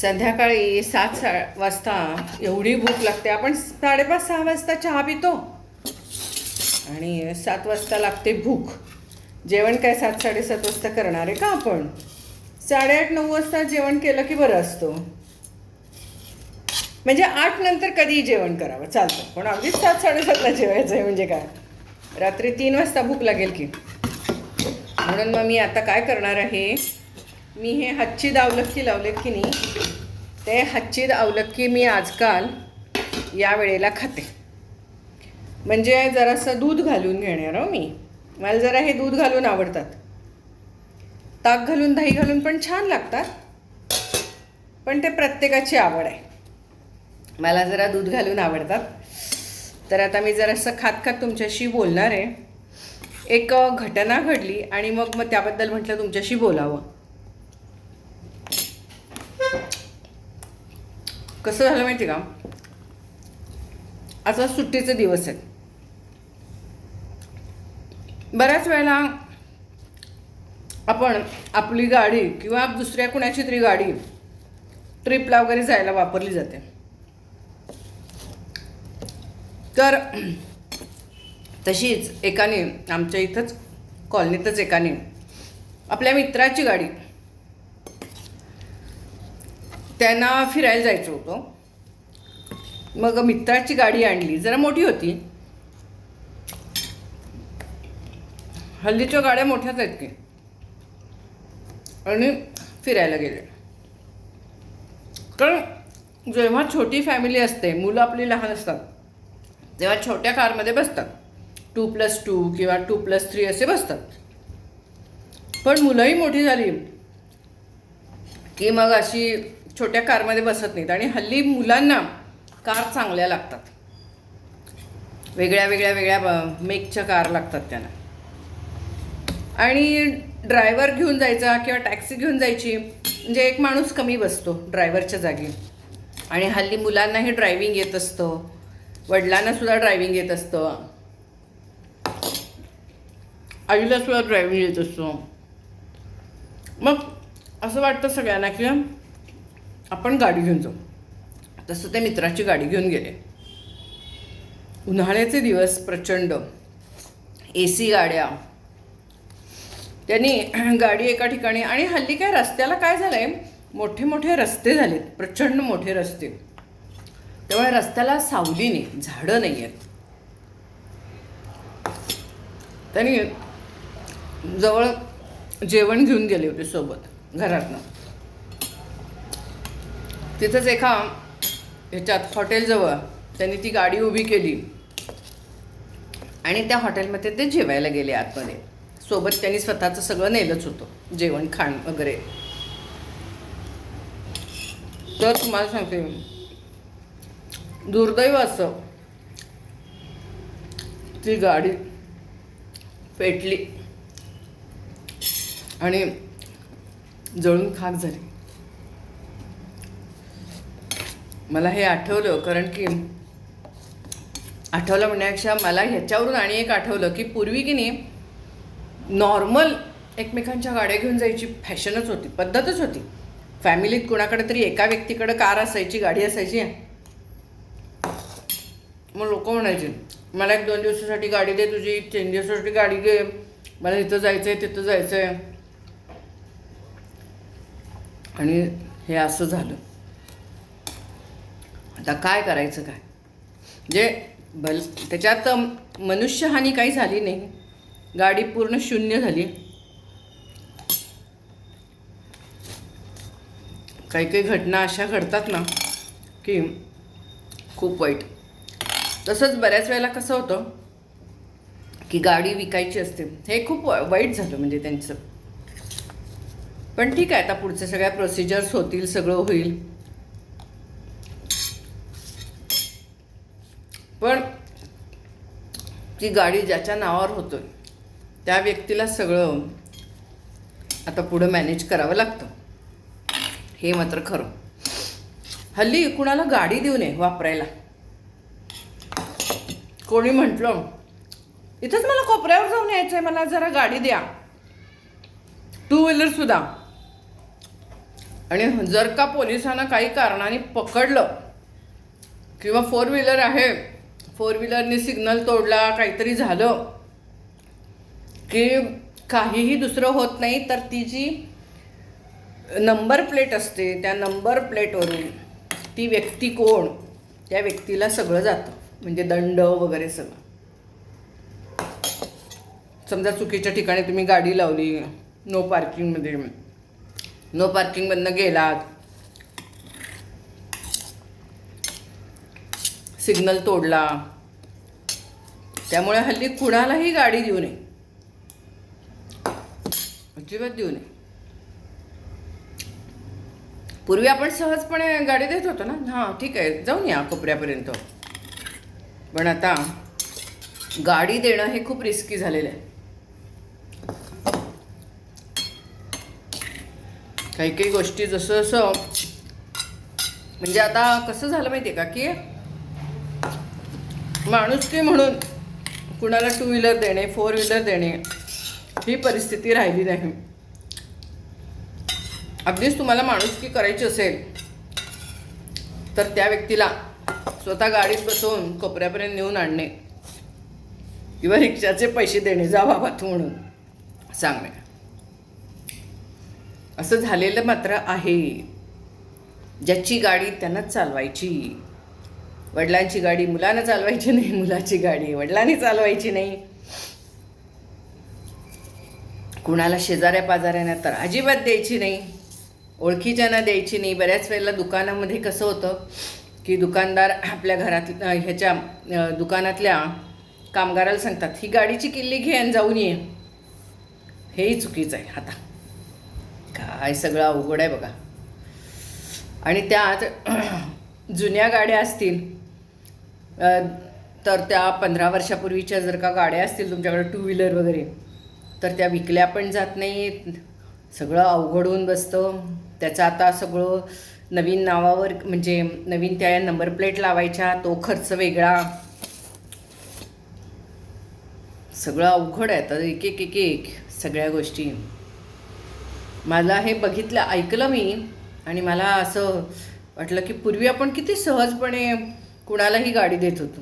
संध्याकाळी सात सा वाजता एवढी भूक लागते. आपण साडेपाच सहा वाजता चहा पितो. आणि सात वाजता लागते भूक. जेवण काय सात साडेसात वाजता करणार आहे का आपण? साडेआठ नऊ वाजता जेवण केलं की बरं असतो. म्हणजे आठ नंतर कधीही जेवण करावं. चालतं. पण अगदीच सात साडेसातला जेवायचं आहे म्हणजे काय? रात्री तीन वाजता भूक लागेल की. म्हणून मग मी आता काय करणार आहे? मी हे हातची अवलक्की लावलेत की नाही? ते हच्चीद अवलक्की मी आजकाल या वेळेला खाते. म्हणजे जरासं दूध घालून घेणार हो मी. मला जरा हे दूध घालून आवडतात. ताक घालून दही घालून पण छान लागतात. पण ते प्रत्येकाची आवड आहे. मला जरा दूध घालून आवडतात. तर आता मी जरासं खात खात तुमच्याशी बोलणार आहे. एक घटना घडली आणि मग मग त्याबद्दल म्हटलं तुमच्याशी बोलावं. कसं झालं माहिती का? आता सुट्टीचे दिवस आहेत. बऱ्याच वेळेला आपण आपली गाडी किंवा दुसऱ्या कुणाची तरी गाडी ट्रिपला वगैरे जायला वापरली जाते. तर तशीच एकाने आमच्या इथंच कॉलनीतच एकाने आपल्या मित्राची गाडी त्यांना फिरायला जायचं होतं. मग मित्राची गाडी आणली. जरा मोठी होती. हल्लीच्या गाड्या मोठ्याच आहेत की. आणि फिरायला गेले. कारण जेव्हा छोटी फॅमिली असते मुलं आपली लहान असतात तेव्हा छोट्या कारमध्ये बसतात. टू प्लस टू किंवा टू प्लस थ्री असे बसतात. पण मुलंही मोठी झाली. की मग अशी छोट्या कारमध्ये बसत नाहीत आणि हल्ली मुलांना कार चांगल्या लागतात. वेगळ्या वेगळ्या वेगळ्या मेकच्या कार लागतात त्यांना. आणि ड्रायव्हर घेऊन जायचा किंवा टॅक्सी घेऊन जायची म्हणजे एक माणूस कमी बसतो ड्रायव्हरच्या जागी. आणि हल्ली मुलांनाही ड्रायव्हिंग येत असतं. वडिलांनासुद्धा ड्रायव्हिंग येत असतं. आईलासुद्धा ड्रायव्हिंग येत असतो. मग असं वाटतं सगळ्यांना की आपण गाडी घेऊन जाऊ. तसं ते मित्राची गाडी घेऊन गेले. उन्हाळ्याचे दिवस प्रचंड. ए सी गाड्या. त्यांनी गाडी एका ठिकाणी आणि हल्ली काय रस्त्याला काय झालं आहे मोठे मोठे रस्ते झालेत. प्रचंड मोठे रस्ते. त्यामुळे रस्त्याला सावली नाही. झाडं नाही आहेत. त्यांनी जवळ जेवण घेऊन गेले होते सोबत घरातनं. तिथंच एका ह्याच्यात हॉटेलजवळ त्यांनी ती गाडी उभी केली. आणि त्या हॉटेलमध्ये ते जेवायला गेले आतमध्ये. सोबत त्यांनी स्वतःचं सगळं नेलंच होतं जेवण खाण वगैरे. तर तुम्हाला सांगते दुर्दैव असं ती गाडी पेटली. आणि जळून खाक झाली. मला हे आठवलं कारण की आठवलं म्हणण्यापेक्षा मला ह्याच्यावरून आणि एक आठवलं की पूर्वी की नाही नॉर्मल एकमेकांच्या गाड्या घेऊन जायची फॅशनच होती पद्धतच होती. फॅमिलीत कोणाकडे तरी एका व्यक्तीकडे कार असायची गाडी असायची. मग लोक म्हणायचे मला एक दोन दिवसासाठी गाडी दे तुझी तीन दिवसासाठी गाडी घे. मला इथं जायचं आहे तिथं जायचं आहे आणि हे असं झालं. आता काय करायचं काय? जे भल त्याच्यात मनुष्यहानी काही झाली नाही. गाडी पूर्ण शून्य झाली. काही काही घटना अशा घडतात ना की खूप वाईट. तसंच बऱ्याच वेळेला कसं होतं की गाडी विकायची असते. हे खूप वाईट झालं म्हणजे त्यांचं. पण ठीक आहे आता पुढच्या सगळ्या प्रोसिजर्स होतील सगळं होईल. पण ती गाडी ज्याच्या नावावर होतो त्या व्यक्तीला सगळं आता पुढं मॅनेज करावं लागतं. हे मात्र खरं. हल्ली कुणाला गाडी देऊ नये वापरायला? कोणी म्हटलं इथंच मला कोपऱ्यावर जाऊन यायचं आहे मला जरा गाडी द्या. टू व्हीलर सुद्धा. आणि जर का पोलिसांना काही कारणाने पकडलं किंवा फोर व्हीलर आहे फोर व्हीलरने सिग्नल तोडला काहीतरी झालं. की काहीही दुसरं होत नाही तर ती जी नंबर प्लेट असते त्या नंबर प्लेटवरून ती व्यक्ती कोण त्या व्यक्तीला सगळं जातं. म्हणजे दंड वगैरे सगळं. समजा चुकीच्या ठिकाणी तुम्ही गाडी लावली नो पार्किंगमध्ये नो पार्किंगमधनं गेलात सिग्नल तोडला. त्यामुळे हल्ली कुणालाही गाडी देऊ नये. अजिबात देऊ नये. पूर्वी आपण सहजपणे गाडी देत होतो ना? हां ठीक आहे. जाऊन या कोपऱ्यापर्यंत. पण आता गाडी देणं हे खूप रिस्की झालेलं आहे. काही काही गोष्टी जसं जसं म्हणजे आता कसं झालं माहिती आहे का की माणुसकी म्हणून कुणाला टू व्हीलर देणे फोर व्हीलर देणे ही परिस्थिती राहिली नाही. अगदीच तुम्हाला माणुसकी करायची असेल तर त्या व्यक्तीला स्वतः गाडीत बसवून कोपऱ्यापर्यंत नेऊन आणणे किंवा रिक्षाचे पैसे देणे जा बाबा तू म्हणून सांगणे असं झालेलं मात्र आहे. ज्याची गाडी त्यांनाच चालवायची. वडिलांची गाडी मुलानं चालवायची नाही मुलाची गाडी वडिलांनी चालवायची नाही. कुणाला शेजाऱ्या पाजाऱ्यांना तर अजिबात द्यायची नाही. ओळखीच्यांना द्यायची नाही. बऱ्याच वेळेला दुकानामध्ये कसं होतं की दुकानदार आपल्या घरात ह्याच्या दुकानातल्या कामगाराला सांगतात ही गाडीची किल्ली घे आणि जाऊन ये. हेही चुकीचं आहे आता. काय सगळं अवघड आहे बघा. आणि त्यात जुन्या गाड्या असतील तर त्या पंधरा वर्षापूर्वीच्या जर का गाड्या असतील तुमच्याकडे टू व्हीलर वगैरे तर त्या विकल्या पण जात नाहीत. सगळं अवघड होऊन बसतं. त्याचं आता सगळं नवीन नावावर म्हणजे नवीन त्या नंबर प्लेट लावायच्या तो खर्च वेगळा. सगळं अवघड आहे. तर एक एक एक एक सगळ्या गोष्टी. मला हे बघितलं ऐकलं मी आणि मला असं वाटलं की पूर्वी आपण किती सहजपणे कुणालाही गाडी देत होतो.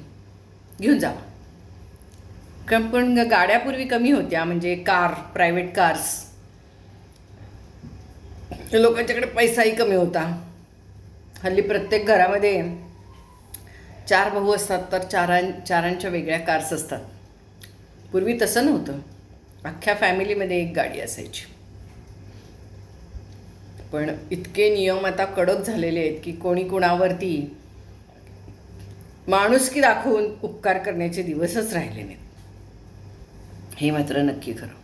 घेऊन जा. कारण पण गाड्या पूर्वी कमी होत्या म्हणजे कार प्रायव्हेट कार्स लोकांच्याकडे पैसाही कमी होता. हल्ली प्रत्येक घरामध्ये चार भाऊ असतात तर चारां चारांच्या वेगळ्या कार्स असतात. पूर्वी तसं नव्हतं. अख्ख्या फॅमिलीमध्ये एक गाडी असायची. पण इतके नियम आता कडक झालेले आहेत की कोणी कोणावरती माणुसकी दाखवून उपकार करण्याचे दिवसच राहिले नाहीत. हे मात्र नक्की खरं.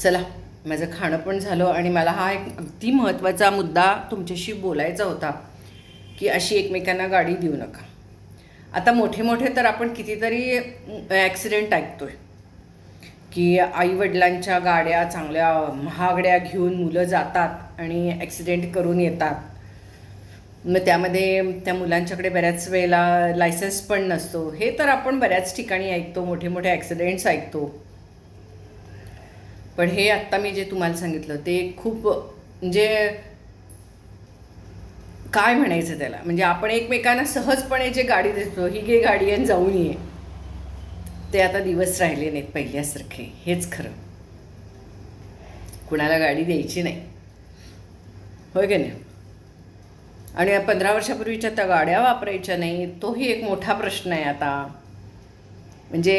चला माझं खाणं पण झालं आणि मला हा एक अगदी महत्त्वाचा मुद्दा तुमच्याशी बोलायचा होता की अशी एकमेकांना गाडी देऊ नका. आता मोठे मोठे तर आपण कितीतरी ॲक्सिडेंट ऐकतोय की आईवडिलांच्या गाड्या चांगल्या महागड्या घेऊन मुलं जातात आणि ॲक्सिडेंट करून येतात. मग त्यामध्ये त्या मुलांच्याकडे बऱ्याच वेळेला लायसन्स पण नसतो. हे तर आपण बऱ्याच ठिकाणी ऐकतो मोठे मोठे ॲक्सिडेंट्स ऐकतो. पण हे आत्ता मी जे तुम्हाला सांगितलं ते खूप म्हणजे काय म्हणायचं त्याला? म्हणजे आपण एकमेकांना सहजपणे जे गाडी देतो ही घे गाडी आणि जाऊन ये. ते आता दिवस राहिले नाहीत पहिल्यासारखे. हेच खरं. कुणाला गाडी द्यायची नाही. होय की नाही? आणि पंधरा वर्षापूर्वीच्या त्या गाड्या वापरायच्या नाही तोही एक मोठा प्रश्न आहे आता. म्हणजे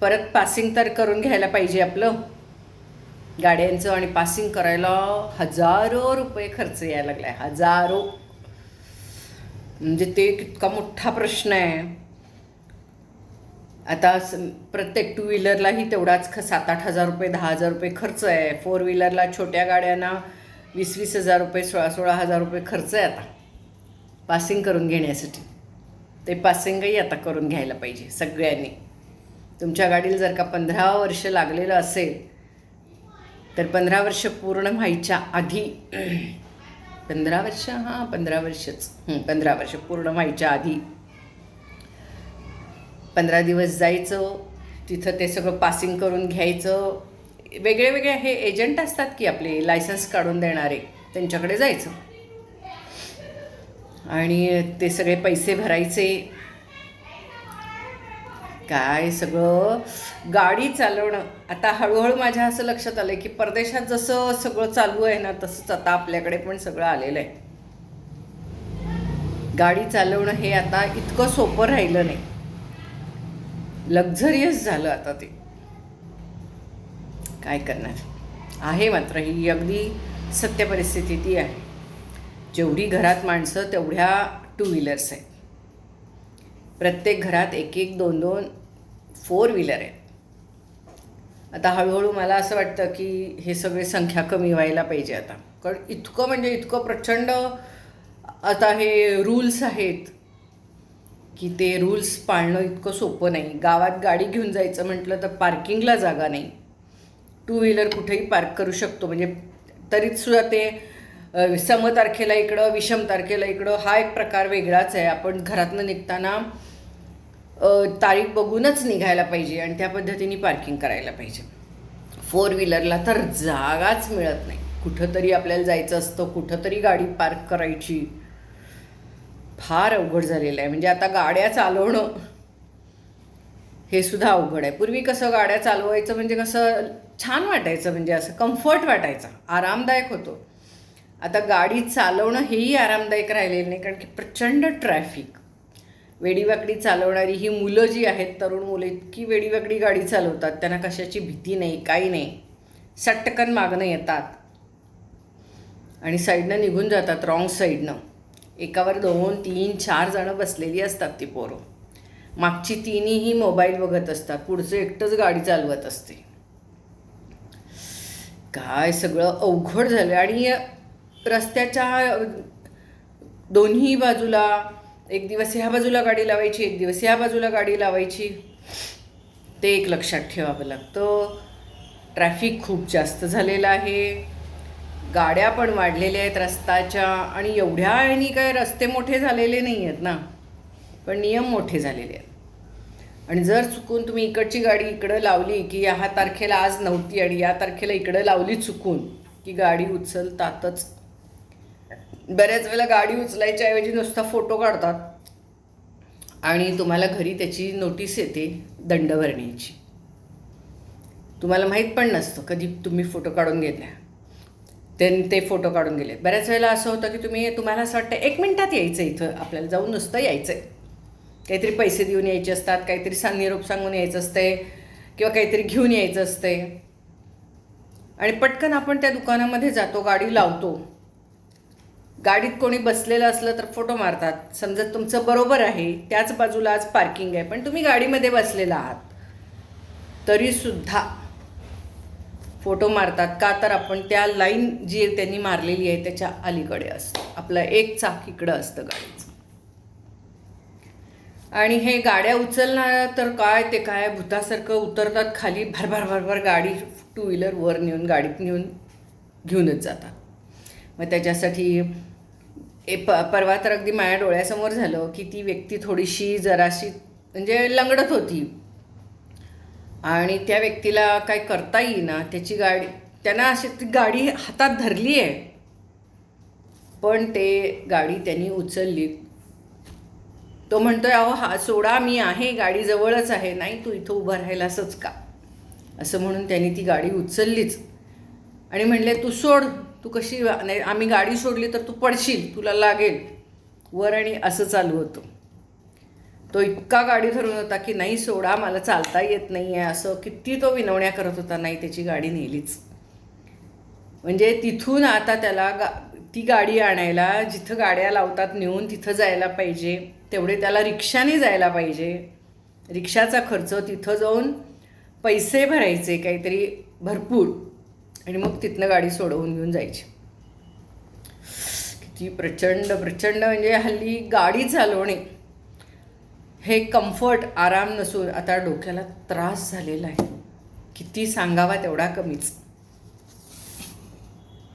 परत पासिंग तर करून घ्यायला पाहिजे आपलं. गाड्यांचं आणि पासिंग करायला हजारो रुपये खर्च यायला लागला आहे हजारो. म्हणजे ते कितका मोठा प्रश्न आहे. आता प्रत्येक टू व्हीलरलाही तेवढाच ख सात आठ हजार रुपये दहा हजार रुपये खर्च आहे. फोर व्हीलरला छोट्या गाड्यांना वीस वीस हजार रुपये सोळा सोळा हजार रुपये खर्च आहे आता. पासिंग करून घेण्यासाठी. ते पासिंगही आता करून घ्यायला पाहिजे सगळ्यांनी. तुमच्या गाडीला जर का पंधरा वर्ष लागलेलं असेल तर पंधरा वर्ष पूर्ण व्हायच्या आधी पंधरा वर्ष? हां पंधरा वर्षच. पंधरा वर्ष पूर्ण व्हायच्या आधी. पंधरा दिवस जायचं तिथं ते सगळं पासिंग करून घ्यायचं. वेगळे वेगळे हे एजंट असतात की आपले लायसन्स काढून देणारे त्यांच्याकडे जायचं. आणि ते सगळे पैसे भरायचे. काय सगळं? गाडी चालवणं. आता हळूहळू माझ्या असं लक्षात आलं की परदेशात जसं सगळं चालू आहे ना तसंच आता आपल्याकडे पण सगळं आलेलं आहे. गाडी चालवणं हे आता इतकं सोपं राहिलं नाही. लक्झरियस झालं आता ते. काय करणार? आहे मात्र ही अगदी सत्य परिस्थिती ती आहे. जेवढी घरात माणसं तेवढ्या टू व्हीलर्स आहेत. प्रत्येक घरात एक एक दोन दोन फोर व्हीलर आहेत. आता हळूहळू मला असं वाटतं की हे सगळे संख्या कमी व्हायला पाहिजे आता. कारण इतकं म्हणजे इतकं प्रचंड आता हे रूल्स आहेत की ते रूल्स पाळणं इतकं सोपं नाही. गावात गाडी घेऊन जायचं म्हटलं तर पार्किंगला जागा नाही. टू व्हीलर कुठेही पार्क करू शकतो. म्हणजे तरीसुद्धा ते सम तारखेला इकडं विषम तारखेला इकडं हा एक प्रकार वेगळाच आहे. आपण घरातनं निघताना तारीख बघूनच निघायला पाहिजे आणि त्या पद्धतीने पार्किंग करायला पाहिजे. फोर व्हीलरला तर जागाच मिळत नाही. कुठंतरी आपल्याला जायचं असतं कुठंतरी गाडी पार्क करायची. फार अवघड झालेलं आहे. म्हणजे आता गाड्या चालवणं हे सुद्धा अवघड आहे. पूर्वी कसं गाड्या चालवायचं म्हणजे कसं छान वाटायचं म्हणजे असं कम्फर्ट वाटायचं. आरामदायक होतं. आता गाडी चालवणं हेही आरामदायक राहिलेलं नाही कारण की प्रचंड ट्रॅफिक वेडीवाकडी चालवणारी ही मुलं जी आहेत तरुण मुलं इतकी वेडीवाकडी गाडी चालवतात त्यांना कशाची भीती नाही काही नाही. सटकन मागणं येतात. आणि साईडनं निघून जातात रॉंग साईडनं. एकावर दोन तीन चार जणं बसलेली असतात ती पोरं. मागची तिन्हीही मोबाईल बघत असतात. पुढचं एकटंच गाडी चालवत असते. काय सगळं अवघड झालं आणि रस्त्याच्या दोन्ही बाजूला एक दिवस ह्या बाजूला गाडी लावायची एक दिवस ह्या बाजूला गाडी लावायची. ते एक लक्षात ठेवावं लागतं. ट्रॅफिक खूप जास्त झालेलं आहे. गाड्या पण वाढलेल्या आहेत रस्त्याच्या. आणि एवढ्या आणि काय रस्ते मोठे झालेले नाही आहेत ना. पण नियम मोठे झालेले आहेत. आणि जर चुकून तुम्ही इकडची गाडी इकडं लावली की ह्या तारखेला आज नव्हती आणि या तारखेला इकडं लावली चुकून की गाडी उचलतातच. बऱ्याच वेळेला गाडी उचलायच्या ऐवजी नुसता फोटो काढतात. आणि तुम्हाला घरी त्याची नोटीस येते दंड भरण्याची तुम्हाला माहीत पण नसतं कधी तुम्ही फोटो काढून घेतल्या. ते ते फोटो काढून गेले बऱ्याच वेळेला असं होतं की तुम्ही तुम्हाला असं वाटतं एक मिनटात यायचं इथं आपल्याला जाऊन नुसतं यायचं आहे काहीतरी पैसे देऊन यायचे असतात काहीतरी सांग निरोप सांगून यायचं असते किंवा काहीतरी घेऊन यायचं असते. आणि पटकन आपण त्या दुकानामध्ये जातो गाडी लावतो. गाडीत कोणी बसलेलं असलं तर फोटो मारतात. समजा तुमचं बरोबर आहे त्याच बाजूला आज पार्किंग आहे पण तुम्ही गाडीमध्ये बसलेला आहात. तरीसुद्धा फोटो मारतात. का तर आपण त्या लाईन जी त्यांनी मारलेली आहे त्याच्या अलीकडे असतो. आपलं एक चाक इकडं असतं गाडी आणि हे गाड्या उचलणार तर काय? ते काय? भूतासारखं उतरतात खाली भरभर भरभर गाडी टू व्हीलर वर नेऊन गाडीत नेऊन घेऊनच जातात. मग त्याच्यासाठी ए प परवा तर अगदी माझ्या डोळ्यासमोर झालं की ती व्यक्ती थोडीशी जराशी म्हणजे लंगडत होती. आणि त्या व्यक्तीला काय करता येईना त्याची गाडी त्यांना अशी ती गाडी हातात धरली आहे पण ते गाडी त्यांनी उचलली. तो म्हणतोय अहो हा सोडा मी आहे गाडी जवळच आहे नाही तू इथं उभं राहिलासच असंच का? असं म्हणून त्यांनी ती गाडी उचललीच. आणि म्हणले तू सोड तू कशी नाही आम्ही गाडी सोडली तर तू पडशील तुला लागेल. वर आणि असं चालू होतं. तो इतका गाडी धरून होता की नाही सोडा मला चालता येत नाही आहे असं किती तो विनवण्या करत होता नाही त्याची गाडी नेलीच. म्हणजे तिथून आता त्याला गा ती गाडी आणायला जिथं गाड्या लावतात नेऊन तिथं जायला पाहिजे तेवढे त्याला रिक्षाने जायला पाहिजे. रिक्षाचा खर्च तिथं जाऊन पैसे भरायचे काहीतरी भरपूर आणि मग तिथनं गाडी सोडवून घेऊन जायची. किती प्रचंड प्रचंड म्हणजे हल्ली गाडी चालवणे हे कम्फर्ट आराम नसून आता डोक्याला त्रास झालेला आहे. किती सांगावा तेवढा कमीच.